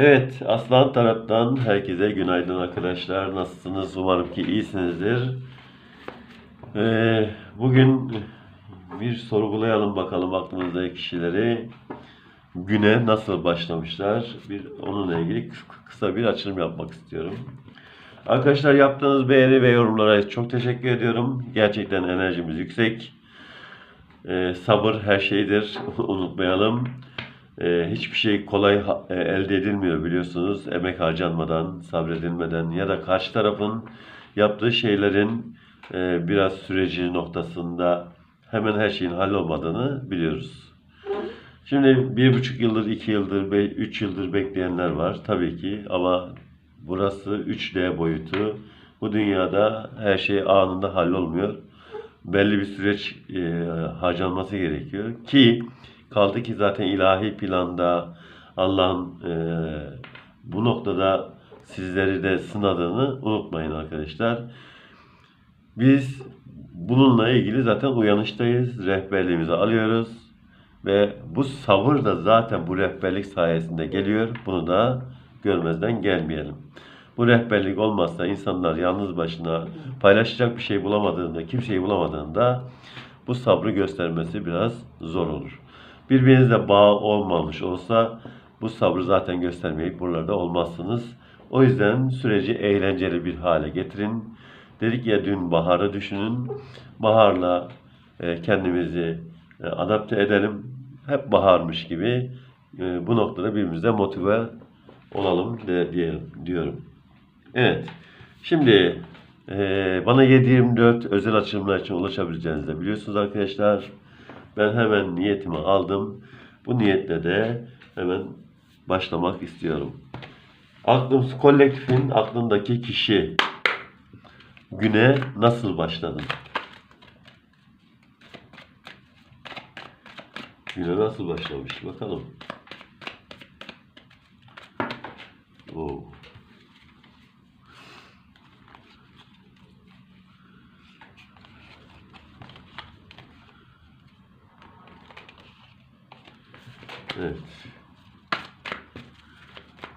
Evet, Aslan taraftan herkese günaydın arkadaşlar. Nasılsınız? Umarım ki iyisinizdir. Ee, bugün bir sorgulayalım bakalım aklımızdaki kişileri. Güne nasıl başlamışlar? Bir onunla ilgili kıs- kısa bir açılım yapmak istiyorum. Arkadaşlar yaptığınız beğeni ve yorumlara çok teşekkür ediyorum. Gerçekten enerjimiz yüksek. Ee, sabır her şeydir. Unutmayalım. Ee, hiçbir şey kolay e, elde edilmiyor biliyorsunuz. Emek harcanmadan, sabredilmeden ya da karşı tarafın yaptığı şeylerin e, biraz süreci noktasında hemen her şeyin hallolmadığını biliyoruz. Şimdi bir buçuk yıldır, iki yıldır, be- üç yıldır bekleyenler var tabii ki ama burası 3D boyutu. Bu dünyada her şey anında hallolmuyor. Belli bir süreç e, harcanması gerekiyor ki kaldı ki zaten ilahi planda Allah'ın e, bu noktada sizleri de sınadığını unutmayın arkadaşlar. Biz bununla ilgili zaten uyanıştayız. Rehberliğimizi alıyoruz. Ve bu sabır da zaten bu rehberlik sayesinde geliyor. Bunu da görmezden gelmeyelim. Bu rehberlik olmazsa insanlar yalnız başına paylaşacak bir şey bulamadığında, kimseyi bulamadığında bu sabrı göstermesi biraz zor olur. Birbirinizle bağ olmamış olsa bu sabrı zaten göstermeyip buralarda olmazsınız. O yüzden süreci eğlenceli bir hale getirin. Dedik ya dün baharı düşünün. Baharla e, kendimizi e, adapte edelim. Hep baharmış gibi e, bu noktada birbirimize motive olalım de, diyelim, diyorum. Evet. Şimdi bana 724 özel açılımlar için ulaşabileceğinizi de biliyorsunuz arkadaşlar. Ben hemen niyetimi aldım. Bu niyetle de hemen başlamak istiyorum. Aklım kolektifin aklındaki kişi güne nasıl başladın? Güne nasıl başlamış? Bakalım. Oo. Evet.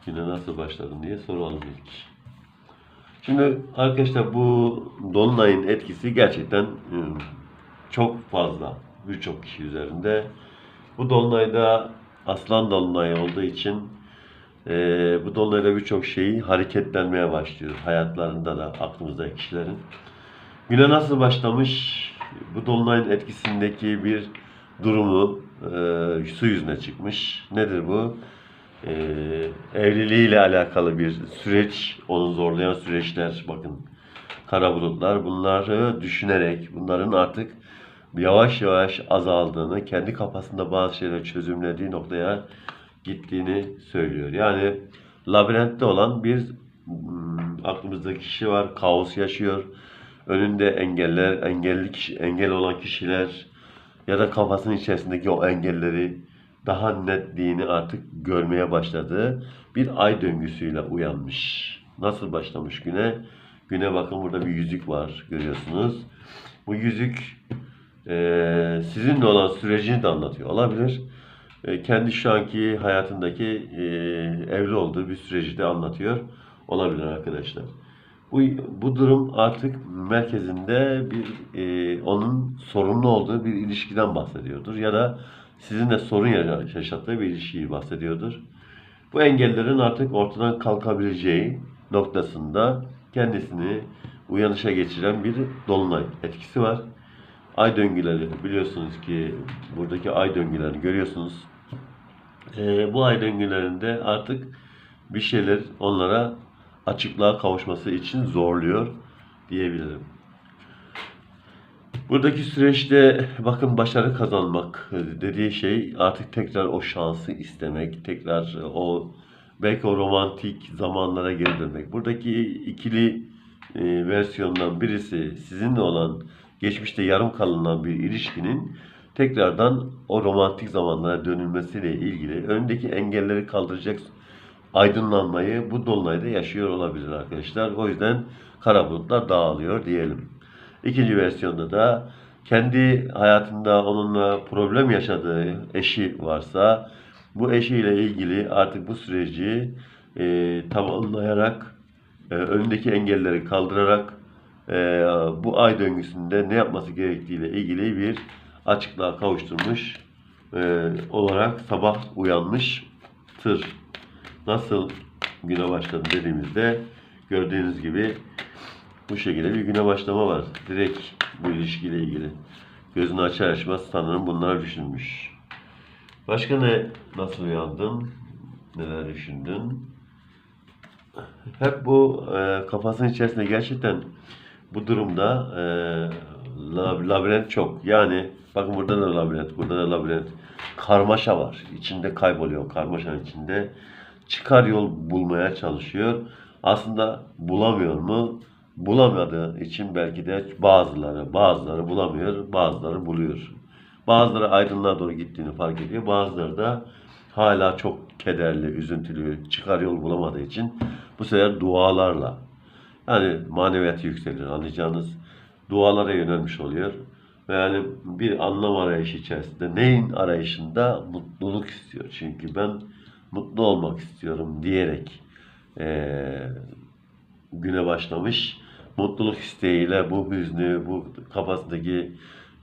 Güne nasıl başladın diye soralım ilk. Şimdi arkadaşlar bu dolunayın etkisi gerçekten e, çok fazla birçok kişi üzerinde. Bu dolunayda aslan dolunayı olduğu için e, bu dolunayda birçok şeyi hareketlenmeye başlıyor hayatlarında da aklımızdaki kişilerin. Güne nasıl başlamış? Bu dolunayın etkisindeki bir durumu e, su yüzüne çıkmış. Nedir bu? E, evliliğiyle alakalı bir süreç, onu zorlayan süreçler. Bakın kara bulutlar bunları düşünerek, bunların artık yavaş yavaş azaldığını, kendi kafasında bazı şeyleri çözümlediği noktaya gittiğini söylüyor. Yani labirentte olan bir hmm, aklımızdaki kişi var, kaos yaşıyor. Önünde engeller, engelli kişi, engel olan kişiler ya da kafasının içerisindeki o engelleri daha netliğini artık görmeye başladığı bir ay döngüsüyle uyanmış. Nasıl başlamış güne? Güne bakın burada bir yüzük var görüyorsunuz. Bu yüzük eee, sizinle olan sürecini de anlatıyor olabilir. E, kendi şu anki hayatındaki e, evli olduğu bir süreci de anlatıyor olabilir arkadaşlar. Bu, bu durum artık merkezinde bir e, onun sorunlu olduğu bir ilişkiden bahsediyordur ya da sizinle sorun yaşa- yaşattığı bir ilişkiyi bahsediyordur. Bu engellerin artık ortadan kalkabileceği noktasında kendisini uyanışa geçiren bir dolunay etkisi var. Ay döngüleri biliyorsunuz ki buradaki ay döngülerini görüyorsunuz. Ee, bu ay döngülerinde artık bir şeyler onlara açıklığa kavuşması için zorluyor diyebilirim. Buradaki süreçte bakın başarı kazanmak dediği şey artık tekrar o şansı istemek, tekrar o belki o romantik zamanlara geri dönmek. Buradaki ikili e, versiyondan birisi sizinle olan geçmişte yarım kalınan bir ilişkinin tekrardan o romantik zamanlara dönülmesiyle ilgili önündeki engelleri kaldıracak aydınlanmayı bu dolunayda yaşıyor olabilir arkadaşlar. O yüzden kara bulutlar dağılıyor diyelim. İkinci versiyonda da kendi hayatında onunla problem yaşadığı eşi varsa Bu eşiyle ilgili artık bu süreci e, tamamlayarak e, önündeki engelleri kaldırarak e, bu ay döngüsünde ne yapması gerektiğiyle ilgili bir açıklığa kavuşturmuş e, olarak sabah uyanmıştır. Nasıl güne başladı dediğimizde gördüğünüz gibi bu şekilde bir güne başlama var. Direkt bu ilişkiyle ilgili. Gözünü açar açmaz sanırım bunlar düşünmüş. Başka ne? Nasıl uyandın? Neler düşündün? Hep bu e, kafasının içerisinde gerçekten bu durumda e, lab- labirent çok. Yani bakın burada da labirent, burada da labirent. Karmaşa var. İçinde kayboluyor. Karmaşanın içinde. Çıkar yol bulmaya çalışıyor. Aslında bulamıyor mu? Bulamadığı için belki de bazıları, bazıları bulamıyor, bazıları buluyor. Bazıları aydınlığa doğru gittiğini fark ediyor. Bazıları da hala çok kederli, üzüntülü, çıkar yol bulamadığı için bu sefer dualarla yani maneviyatı yükselir anlayacağınız dualara yönelmiş oluyor. Ve yani bir anlam arayışı içerisinde neyin arayışında mutluluk istiyor. Çünkü ben mutlu olmak istiyorum diyerek eee, güne başlamış. Mutluluk isteğiyle bu hüznü, bu kafasındaki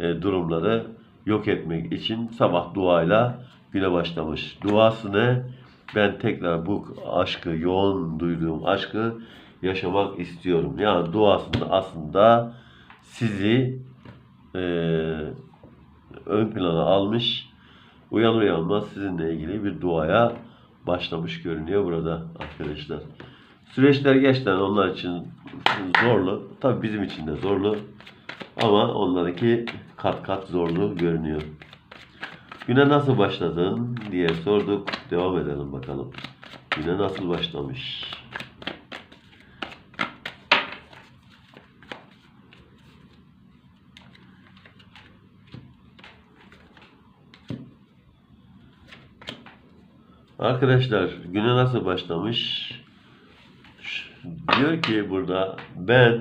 e, durumları yok etmek için sabah duayla güne başlamış. Duası ne? Ben tekrar bu aşkı, yoğun duyduğum aşkı yaşamak istiyorum. Yani duasında aslında sizi e, ön plana almış, uyan uyanmaz sizinle ilgili bir duaya başlamış görünüyor burada arkadaşlar. Süreçler gerçekten onlar için zorlu. Tabii bizim için de zorlu. Ama onlarınki kat kat zorlu görünüyor. Güne nasıl başladın diye sorduk. Devam edelim bakalım. Güne nasıl başlamış? Arkadaşlar güne nasıl başlamış? Diyor ki burada ben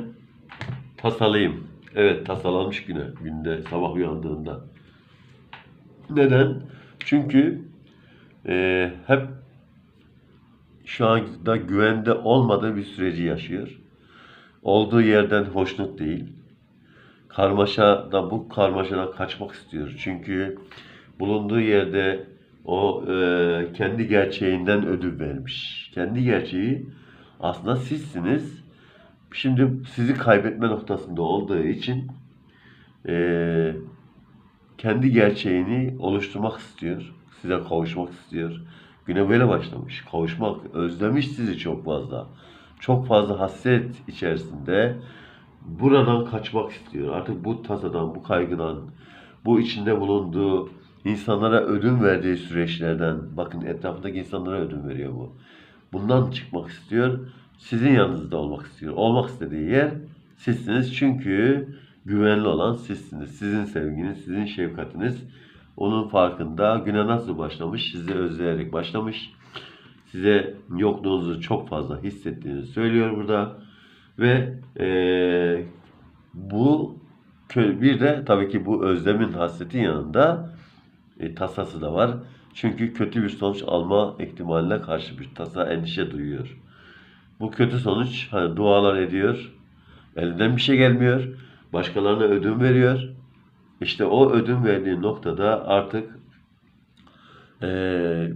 tasalıyım. Evet tasalanmış güne. Günde sabah uyandığında. Neden? Çünkü e, hep şu anda güvende olmadığı bir süreci yaşıyor. Olduğu yerden hoşnut değil. Karmaşa da bu karmaşadan kaçmak istiyor. Çünkü bulunduğu yerde o e, kendi gerçeğinden ödün vermiş. Kendi gerçeği aslında sizsiniz. Şimdi sizi kaybetme noktasında olduğu için e, kendi gerçeğini oluşturmak istiyor. Size kavuşmak istiyor. Güne böyle başlamış. Kavuşmak, özlemiş sizi çok fazla. Çok fazla hasret içerisinde buradan kaçmak istiyor. Artık bu tasadan, bu kaygıdan, bu içinde bulunduğu insanlara ödün verdiği süreçlerden, bakın etrafındaki insanlara ödün veriyor bu. Bundan çıkmak istiyor. Sizin yanınızda olmak istiyor. Olmak istediği yer sizsiniz. Çünkü güvenli olan sizsiniz. Sizin sevginiz, sizin şefkatiniz. Onun farkında güne nasıl başlamış? Sizi özleyerek başlamış. Size yokluğunuzu çok fazla hissettiğini söylüyor burada. Ve eee, bu bir de tabii ki bu özlemin hasretin yanında e, tasası da var. Çünkü kötü bir sonuç alma ihtimaline karşı bir tasa endişe duyuyor. Bu kötü sonuç hani dualar ediyor. Elinden bir şey gelmiyor. Başkalarına ödün veriyor. İşte o ödün verdiği noktada artık eee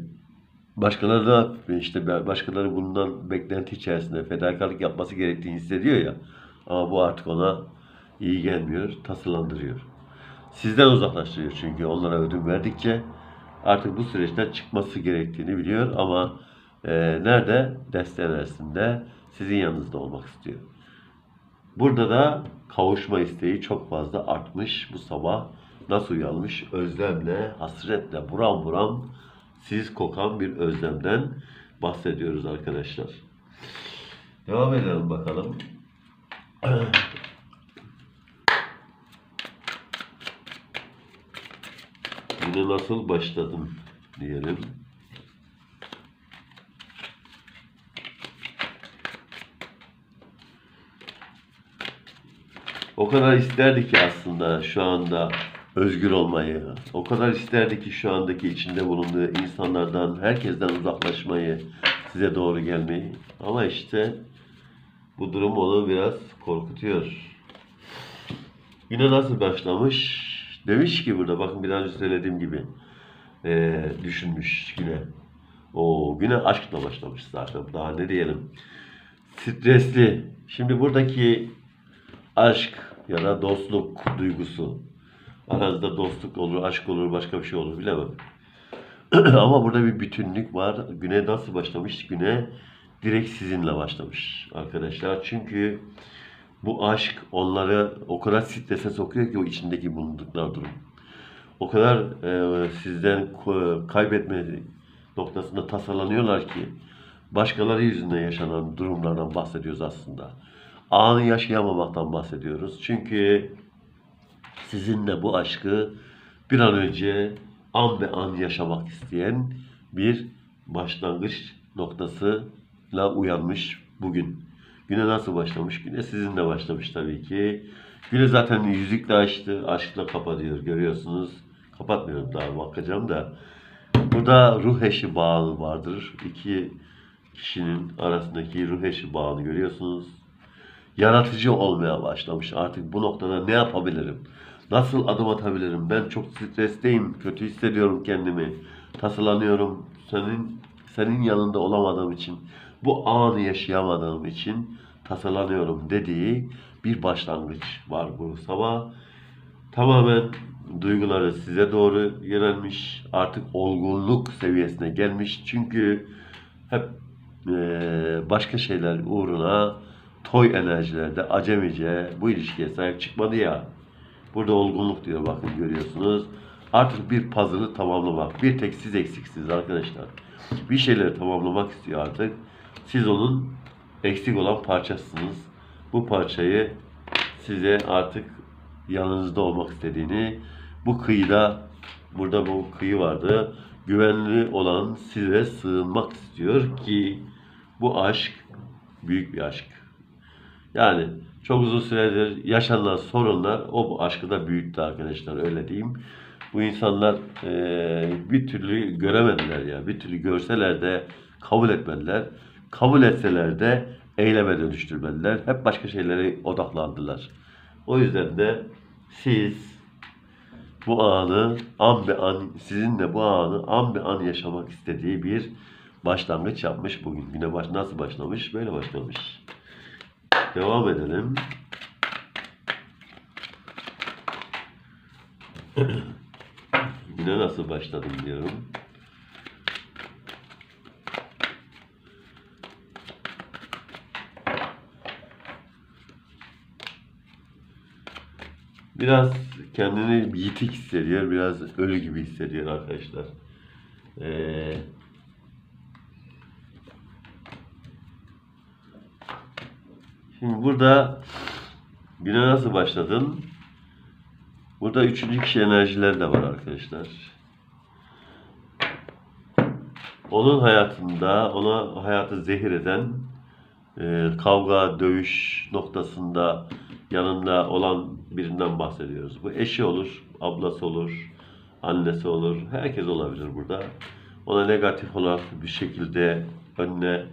başkaları da işte başkaları bundan beklenti içerisinde fedakarlık yapması gerektiğini hissediyor ya. Ama bu artık ona iyi gelmiyor, tasılandırıyor. Sizden uzaklaştırıyor çünkü onlara ödün verdikçe artık bu süreçten çıkması gerektiğini biliyor ama e, nerede? Desteğin arasında sizin yanınızda olmak istiyor. Burada da kavuşma isteği çok fazla artmış bu sabah. Nasıl uyanmış? Özlemle, hasretle, buram buram siz kokan bir özlemden bahsediyoruz arkadaşlar. Devam edelim bakalım. Güne nasıl başladım diyelim. O kadar isterdik ki aslında şu anda özgür olmayı, o kadar isterdi ki şu andaki içinde bulunduğu insanlardan, herkesten uzaklaşmayı, size doğru gelmeyi. Ama işte bu durum onu biraz korkutuyor. Güne nasıl başlamış? Demiş ki burada bakın bir daha önce söylediğim gibi eee, düşünmüş güne. O güne aşkla başlamış zaten. Daha ne diyelim? Stresli. Şimdi buradaki aşk ya da dostluk duygusu. Aranızda dostluk olur, aşk olur, başka bir şey olur bilemem. Ama burada bir bütünlük var. Güne nasıl başlamış? Güne direkt sizinle başlamış arkadaşlar. Çünkü bu aşk onları o kadar strese sokuyor ki o içindeki bulundukları durum. O kadar e, sizden kaybetme noktasında tasalanıyorlar ki başkaları yüzünden yaşanan durumlardan bahsediyoruz aslında. Anı yaşayamamaktan bahsediyoruz. Çünkü sizinle bu aşkı bir an önce an be an yaşamak isteyen bir başlangıç noktasıyla uyanmış bugün. Güne nasıl başlamış? Güne sizinle başlamış tabii ki. Güne zaten yüzükle açtı, aşkla kapatıyor görüyorsunuz. Kapatmıyorum daha bakacağım da. Burada ruh eşi bağı vardır. İki kişinin arasındaki ruh eşi bağını görüyorsunuz yaratıcı olmaya başlamış. Artık bu noktada ne yapabilirim? Nasıl adım atabilirim? Ben çok stresteyim, kötü hissediyorum kendimi, tasalanıyorum. Senin senin yanında olamadığım için, bu anı yaşayamadığım için tasalanıyorum dediği bir başlangıç var bu sabah. Tamamen duyguları size doğru yönelmiş, artık olgunluk seviyesine gelmiş. Çünkü hep eee, başka şeyler uğruna toy enerjilerde acemice bu ilişkiye sahip çıkmadı ya. Burada olgunluk diyor bakın görüyorsunuz. Artık bir puzzle'ı tamamlamak. Bir tek siz eksiksiniz arkadaşlar. Bir şeyleri tamamlamak istiyor artık. Siz onun eksik olan parçasısınız. Bu parçayı size artık yanınızda olmak istediğini bu kıyıda burada bu kıyı vardı. Güvenli olan size sığınmak istiyor ki bu aşk büyük bir aşk. Yani çok uzun süredir yaşanan sorunlar o bu aşkı da büyüttü arkadaşlar öyle diyeyim. Bu insanlar eee, bir türlü göremediler ya. Bir türlü görseler de kabul etmediler. Kabul etseler de eyleme dönüştürmediler. Hep başka şeylere odaklandılar. O yüzden de siz bu anı an be an sizinle bu anı an be an yaşamak istediği bir başlangıç yapmış bugün. Güne baş, nasıl başlamış? Böyle başlamış. Devam edelim. Güne nasıl başladım diyorum. Biraz kendini yitik hissediyor, biraz ölü gibi hissediyor arkadaşlar. Ee, Şimdi burada güne nasıl başladın? Burada üçüncü kişi enerjiler de var arkadaşlar. Onun hayatında, ona hayatı zehir eden e, kavga, dövüş noktasında yanında olan birinden bahsediyoruz. Bu eşi olur, ablası olur, annesi olur, herkes olabilir burada. Ona negatif olarak bir şekilde önüne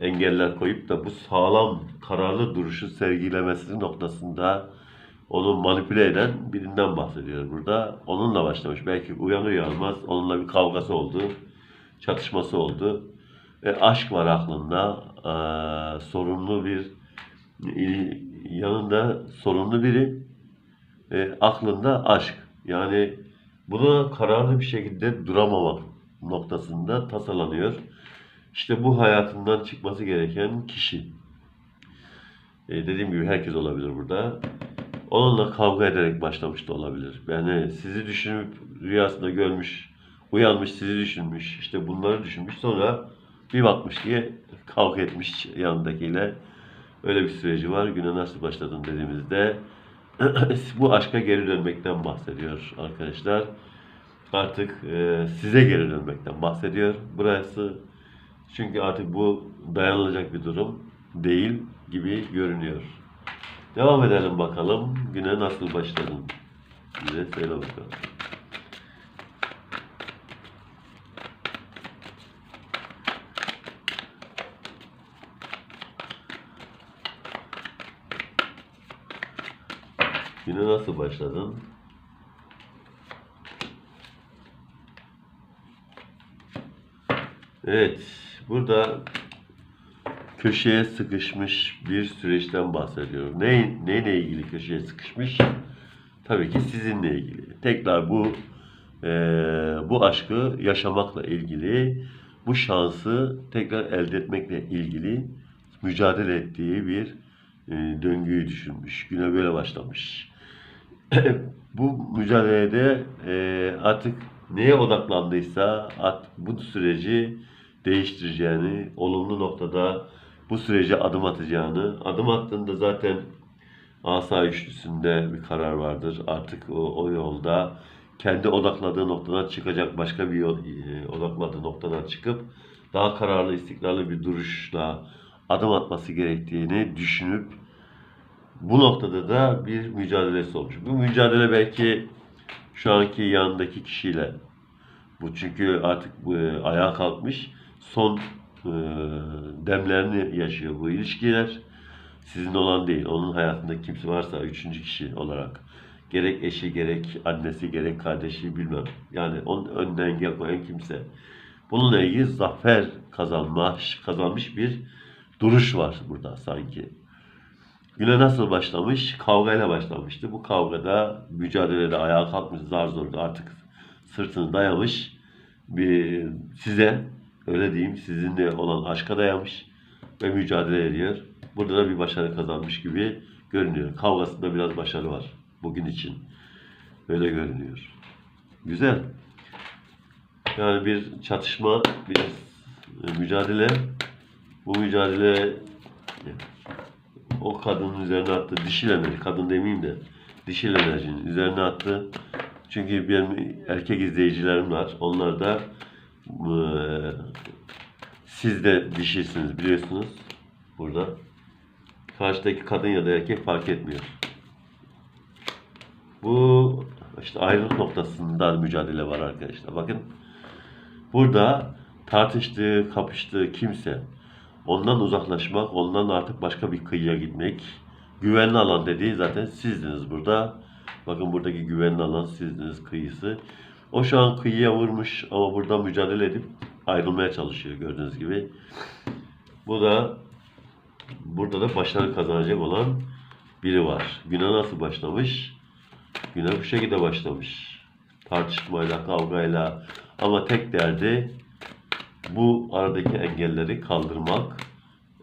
engeller koyup da bu sağlam, kararlı duruşu sergilemesi noktasında onu manipüle eden birinden bahsediyor burada. Onunla başlamış. Belki uyanır uyanmaz onunla bir kavgası oldu, çatışması oldu. Ve aşk var aklında. Ee, sorumlu bir yanında sorumlu biri. E, aklında aşk. Yani buna kararlı bir şekilde duramamak noktasında tasalanıyor. İşte bu hayatından çıkması gereken kişi. E, dediğim gibi herkes olabilir burada. Onunla kavga ederek başlamış da olabilir. Yani sizi düşünüp rüyasında görmüş, uyanmış, sizi düşünmüş, işte bunları düşünmüş. Sonra bir bakmış diye kavga etmiş yanındakiyle. Öyle bir süreci var. Güne nasıl başladın dediğimizde bu aşka geri dönmekten bahsediyor arkadaşlar. Artık e, size geri dönmekten bahsediyor. Burası çünkü artık bu dayanılacak bir durum değil gibi görünüyor. Devam edelim bakalım. Güne nasıl başladın? Güne söyle bakalım. Güne nasıl başladın? Evet, burada köşeye sıkışmış bir süreçten bahsediyorum. Ne, neyle ilgili köşeye sıkışmış? Tabii ki sizinle ilgili. Tekrar bu eee, bu aşkı yaşamakla ilgili, bu şansı tekrar elde etmekle ilgili mücadele ettiği bir eee, döngüyü düşünmüş. Güne böyle başlamış. Bu mücadelede eee, artık neye odaklandıysa artık bu süreci değiştireceğini, olumlu noktada bu sürece adım atacağını, adım attığında zaten asa üçlüsünde bir karar vardır. Artık o, o yolda kendi odakladığı noktadan çıkacak başka bir yol, e, odakladığı noktadan çıkıp daha kararlı, istikrarlı bir duruşla adım atması gerektiğini düşünüp bu noktada da bir mücadelesi olmuş. Bu mücadele belki şu anki yanındaki kişiyle bu çünkü artık e, ayağa kalkmış son e, demlerini yaşıyor bu ilişkiler. Sizin olan değil. Onun hayatında kimse varsa üçüncü kişi olarak gerek eşi gerek annesi gerek kardeşi bilmem. Yani onun engel koyan kimse. Bununla ilgili zafer kazanmış, kazanmış bir duruş var burada sanki. Güne nasıl başlamış? Kavgayla başlamıştı. Bu kavgada mücadelede ayağa kalkmış zar zor artık sırtını dayamış bir size öyle diyeyim sizinle olan aşka dayamış ve mücadele ediyor. Burada da bir başarı kazanmış gibi görünüyor. Kavgasında biraz başarı var bugün için. Öyle görünüyor. Güzel. Yani bir çatışma, bir mücadele. Bu mücadele o kadının üzerine attı. Dişil enerji, kadın demeyeyim de dişil enerjinin üzerine attı. Çünkü benim erkek izleyicilerim var. Onlar da eee, siz de dişisiniz biliyorsunuz burada. Karşıdaki kadın ya da erkek fark etmiyor. Bu işte ayrılık noktasında mücadele var arkadaşlar. Bakın burada tartıştığı, kapıştığı kimse ondan uzaklaşmak, ondan artık başka bir kıyıya gitmek. Güvenli alan dediği zaten sizdiniz burada. Bakın buradaki güvenli alan sizdiniz kıyısı. O şu an kıyıya vurmuş ama burada mücadele edip ayrılmaya çalışıyor gördüğünüz gibi. Bu da burada da başarı kazanacak olan biri var. Güne nasıl başlamış? Güne bu şekilde başlamış. Tartışmayla, kavgayla ama tek derdi bu aradaki engelleri kaldırmak.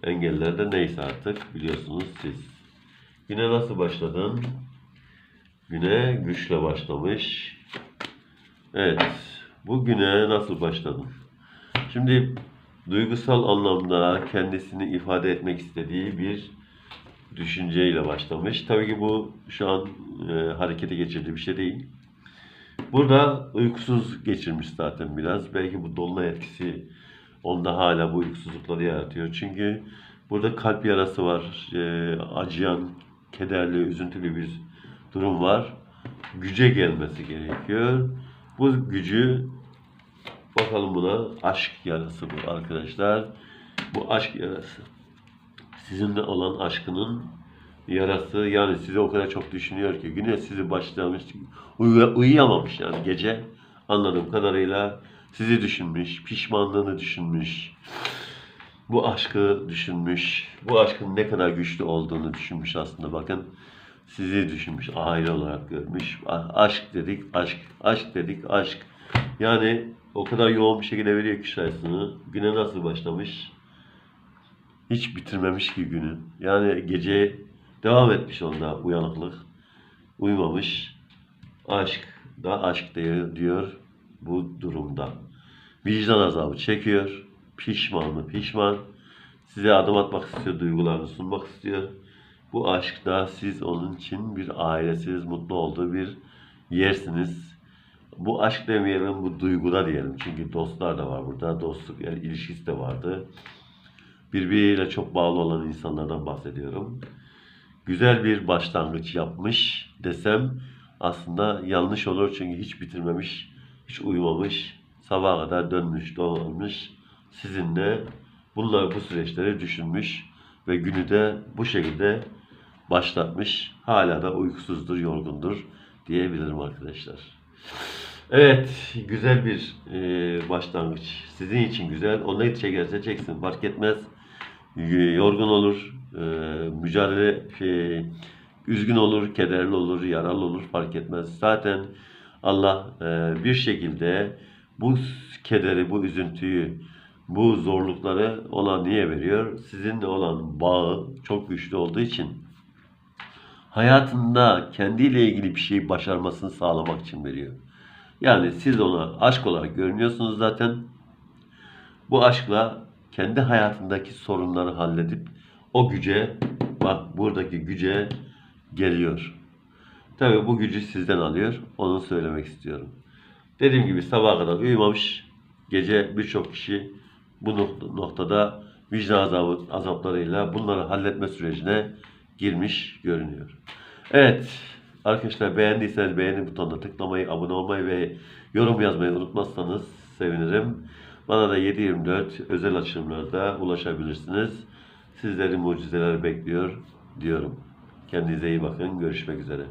Engeller de neyse artık biliyorsunuz siz. Güne nasıl başladın? Güne güçle başlamış. Evet. Bu güne nasıl başladın? Şimdi duygusal anlamda kendisini ifade etmek istediği bir düşünceyle başlamış. Tabii ki bu şu an e, harekete geçirdiği bir şey değil. Burada uykusuz geçirmiş zaten biraz. Belki bu dolunay etkisi onda hala bu uykusuzlukları yaratıyor. Çünkü burada kalp yarası var. E, acıyan, kederli, üzüntülü bir durum var. Güce gelmesi gerekiyor. Bu gücü bakalım buna aşk yarası bu arkadaşlar. Bu aşk yarası. Sizinle olan aşkının yarası yani sizi o kadar çok düşünüyor ki güne sizi başlamış uyu- uyuyamamış yani gece anladığım kadarıyla sizi düşünmüş, pişmanlığını düşünmüş. Bu aşkı düşünmüş. Bu aşkın ne kadar güçlü olduğunu düşünmüş aslında bakın. Sizi düşünmüş, aile olarak görmüş. Aşk dedik, aşk. Aşk dedik, aşk. Yani o kadar yoğun bir şekilde veriyor ki şarkısını. Güne nasıl başlamış? Hiç bitirmemiş ki günü. Yani gece devam etmiş onda uyanıklık. Uyumamış. Aşk da aşk diyor, bu durumda. Vicdan azabı çekiyor. Pişman mı? Pişman. Size adım atmak istiyor, duygularını sunmak istiyor. Bu aşkta siz onun için bir ailesiz, mutlu olduğu bir yersiniz. Bu aşk demeyelim, bu duyguda diyelim. Çünkü dostlar da var burada. Dostluk yani ilişkisi de vardı. Birbiriyle çok bağlı olan insanlardan bahsediyorum. Güzel bir başlangıç yapmış desem aslında yanlış olur çünkü hiç bitirmemiş, hiç uyumamış, sabaha kadar dönmüş, dolanmış. Sizinle bunlar bu süreçleri düşünmüş ve günü de bu şekilde başlatmış. Hala da uykusuzdur, yorgundur diyebilirim arkadaşlar. Evet, güzel bir e, başlangıç. Sizin için güzel. O ne çekerse çeksin, fark etmez. Yorgun olur, e, mücadele, şey, üzgün olur, kederli olur, yaralı olur, fark etmez. Zaten Allah e, bir şekilde bu kederi, bu üzüntüyü, bu zorlukları ona niye veriyor? Sizinle olan bağı çok güçlü olduğu için hayatında kendiyle ilgili bir şeyi başarmasını sağlamak için veriyor. Yani siz ona aşk olarak görünüyorsunuz zaten. Bu aşkla kendi hayatındaki sorunları halledip o güce, bak buradaki güce geliyor. Tabii bu gücü sizden alıyor. Onu söylemek istiyorum. Dediğim gibi sabaha kadar uyumamış. Gece birçok kişi bu nok- noktada vicdan azabı, azaplarıyla bunları halletme sürecine girmiş görünüyor. Evet arkadaşlar beğendiyseniz beğeni butonuna tıklamayı, abone olmayı ve yorum yazmayı unutmazsanız sevinirim. Bana da 724 özel açılımlarda ulaşabilirsiniz. Sizleri mucizeler bekliyor diyorum. Kendinize iyi bakın. Görüşmek üzere.